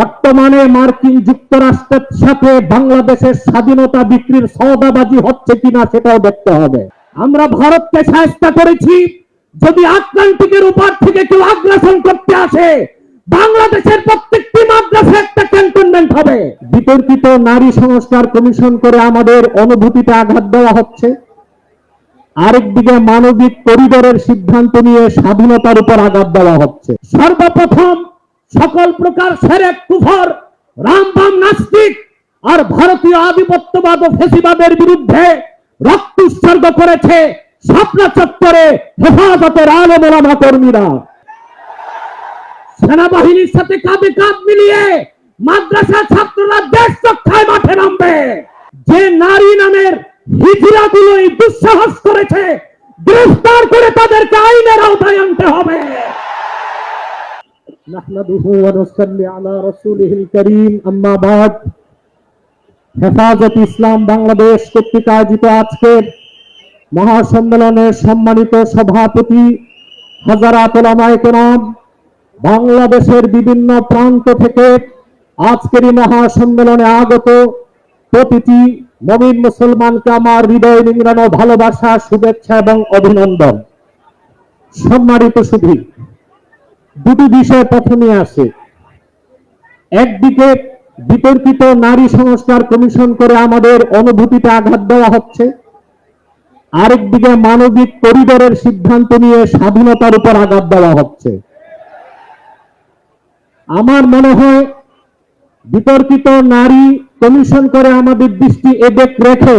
বর্তমানে মার্কিন যুক্তরাষ্ট্রের সাথে বাংলাদেশের স্বাধীনতা বিক্রির সৌদাবাজি হচ্ছে কিনা সেটাও দেখতে হবে। আমরা ভারতকে সাহায্য করেছি, যদি আটলান্টিকের উপর থেকে কেউ আগ্রাসন করতে আসে, বাংলাদেশের প্রত্যেকটি মাদ্রাসা একটা ক্যান্টনমেন্ট হবে। বিতর্কিত নারী সংস্কার কমিশন করে আমাদের অনুভূতিতে আঘাত দেওয়া হচ্ছে। আরেকদিকে মানবিক করিডোরের সিদ্ধান্ত নিয়ে স্বাধীনতার উপর আঘাত দেওয়া হচ্ছে। সর্বপ্রথম সকল প্রকার সেরেক, কুফর রামবাম নাস্তিক আর ভারতীয় আধিপত্যবাদ ও ফেসিবাদের বিরুদ্ধে রক্ত উৎসর্গ করেছে স্বপ্ন চত্বরে হেফাজতের আলমোলামা কর্মীরা। সেনাবাহিনীর সাথে কাঁধে কাঁধ মিলিয়ে মাদ্রাসা ছাত্ররা দেশ রক্ষায় মাঠে নামবে। যে নারী নামের হিজড়া গুলো দুঃসাহস করেছে, গ্রেফতার করে তাদেরকে আইনের আওতায় نحمده ونصلي على رسوله الكريم أما بعد হেফাজত ইসলাম বাংলাদেশ কর্তৃক আয়োজিত আজকের মহাসম্মেলনের সম্মানিত সভাপতি হাজারাত ওলামায়ে কেরাম বাংলাদেশের বিভিন্ন প্রান্ত থেকে আজকের এই মহাসম্মেলনে আগত প্রতিটি মমিন মুসলমানকে আমার হৃদয় নিংড়ানো ভালোবাসা শুভেচ্ছা এবং অভিনন্দন সম্মানিত সুধী দুটি বিষয় প্রথমে আসে। একদিকে বিতর্কিত নারী সংস্কার কমিশন করে আমাদের অনুভূতিতে আঘাত দেওয়া হচ্ছে। আরেকদিকে মানবিক করিডোরের সিদ্ধান্ত নিয়ে স্বাধীনতার উপর আঘাত দেওয়া হচ্ছে। আমার মনে হয় বিতর্কিত নারী কমিশন করে আমাদের দৃষ্টি এদিক রেখে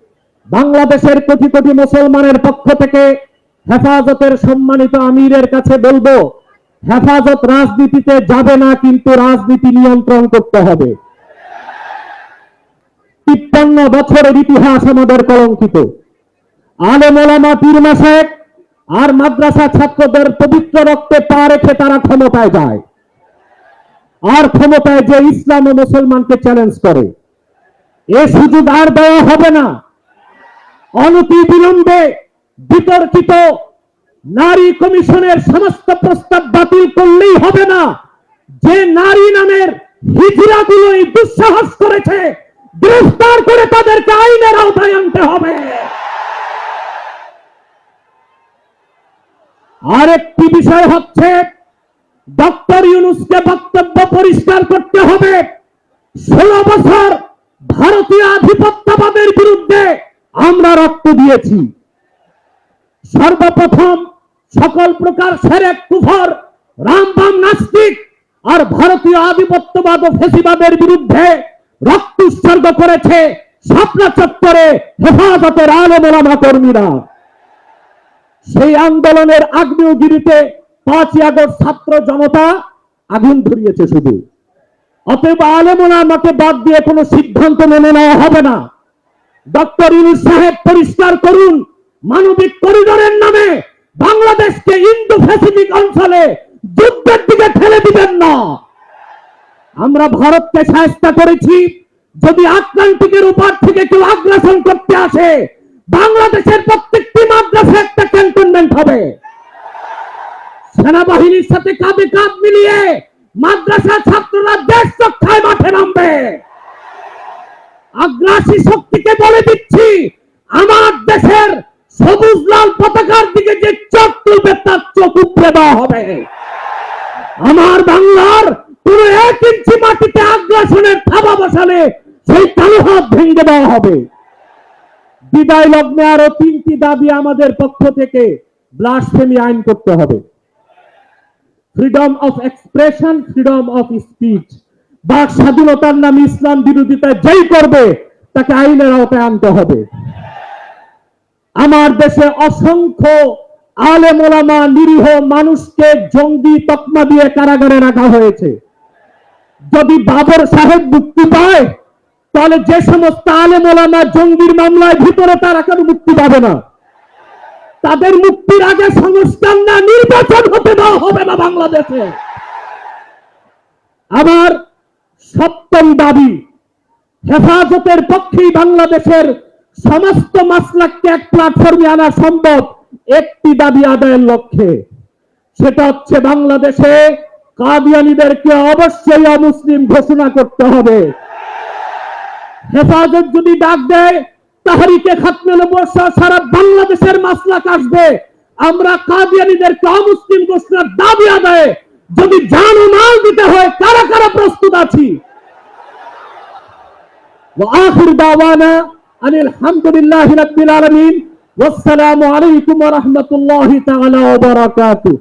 বাংলাদেশের কোটি কোটি মুসলমানের পক্ষ থেকে হেফাজতের সম্মানিত আমিরের কাছে বলব, হেফাজত রাজনীতিতে যাবে না, কিন্তু রাজনীতি নিয়ন্ত্রণ করতে হবে। তিপ্পান্ন বছরের ইতিহাস আমাদের কলঙ্কিত। আলেম পীর মাসেক আর মাদ্রাসা ছাত্রদের পবিত্র রক্তে পা রেখে তারা ক্ষমতায় যায়। আর ক্ষমতায় যে ইসলাম ও মুসলমানকে চ্যালেঞ্জ করে। এ সুযোগ আর দেওয়া হবে না। অনতি বিলম্বে বিতর্কিত নারী কমিশনের সমস্ত প্রস্তাব বাতিল করলেই হবে না। যে নারী নামের দুঃসাহস করেছে, গ্রেফতার করে তাদেরকে আইনের আওতায় আনতে হবে। আরেকটি বিষয় হচ্ছে, ডক্টর ইউনুসকে বক্তব্য পরিষ্কার করতে হবে। ষোলো বছর ভারতীয় আধিপত্যবাদের বিরুদ্ধে আমরা রক্ত দিয়েছি। সর্বপ্রথম সকল প্রকার সেরেক, কুফর, রামবাম নাস্তিক আর ভারতীয় আধিপত্যবাদ ও ফেসিবাদের বিরুদ্ধে রক্ত উৎসর্গ করেছে স্বপ্ন চত্বরে হেফাজতের আলমোলামা কর্মীরা। সেই আন্দোলনের আগ্নেয়গিরিতে পাঁচই আগস্ট ছাত্র জনতা আগুন ধরিয়েছে শুধু। অতএব আলেমোলা আমাকে বাদ দিয়ে কোনো সিদ্ধান্ত মেনে নেওয়া হবে না। ডক্টর ইউনুস সাহেব পরিষ্কার করুন, মানবিক করিডোরের নামে বাংলাদেশকে ইন্দো প্যাসিফিক অঞ্চলে যুদ্ধের দিকে ঠেলে দিবেন না। আমরা ভারতকে সাহায্য করেছি, যদি আটলান্টিকের উপর থেকে কেউ আগ্রাসন করতে আসে, বাংলাদেশের প্রত্যেকটি মাদ্রাসা একটা ক্যান্টনমেন্ট হবে। সেনাবাহিনীর সাথে কাঁধে কাঁধ মিলিয়ে মাদ্রাসা ছাত্ররা দেশ রক্ষায় মাঠে নামবে। আগ্রাসী শক্তিকে বলে দিচ্ছি। আমার দেশের সবুজ লাল পতাকার দিকে যে চোখ তুলবে, তার চোখ উপড়ে দেওয়া হবে। আমার বাংলার পুরো এক ইঞ্চি মাটিতে আগ্রাসনের থাবা বসালে সেই কালো হাত ভেঙে দেওয়া হবে। বিদায় লগ্নে আরও তিনটি দাবি আমাদের পক্ষ থেকে ব্লাসফেমি আইন করতে হবে। Freedom of expression freedom of speech বাক স্বাধীনতার নাম ইসলাম বিরোধিতা যেই করবে, তাকে আইনের আওতায় আনতে হবে। আমার দেশে অসংখ্য আলেম ওলামা নিরীহ মানুষকে জঙ্গি তকমা দিয়ে কারাগারে রাখা হয়েছে। যদি বাবর সাহেব মুক্তি পায়, তাহলে যে সমস্ত আলেম ওলামা জঙ্গির মামলায় ভিতরে তারা কেন মুক্তি পাবে না? তাদের মুক্তির আগে সংস্কার না, নির্বাচন হতে দেওয়া হবে না বাংলাদেশে। আমার সপ্তম দাবি, হেফাজতের পক্ষেই বাংলাদেশের সমস্ত মাসলাককে এক প্ল্যাটফর্মে আনা সম্ভব, একটি দাবি আদায়ের লক্ষ্যে। সেটা হচ্ছে বাংলাদেশে কাদিয়ানিদেরকে অবশ্যই অমুসলিম ঘোষণা করতে হবে। হেফাজত যদি ডাক দেয়, তাহারিকে খাতমে বর্ষা সারা বাংলাদেশের মাসলাক আসবে। আমরা কাদিয়ানিদেরকে অমুসলিম ঘোষণার দাবি আদায়ে যদি জান ও মাল দিতে হয় কারা কারা প্রস্তুত আছি وآخر دعوانا أن الحمد لله رب العالمين والسلام عليكم ورحمة الله تعالى وبركاته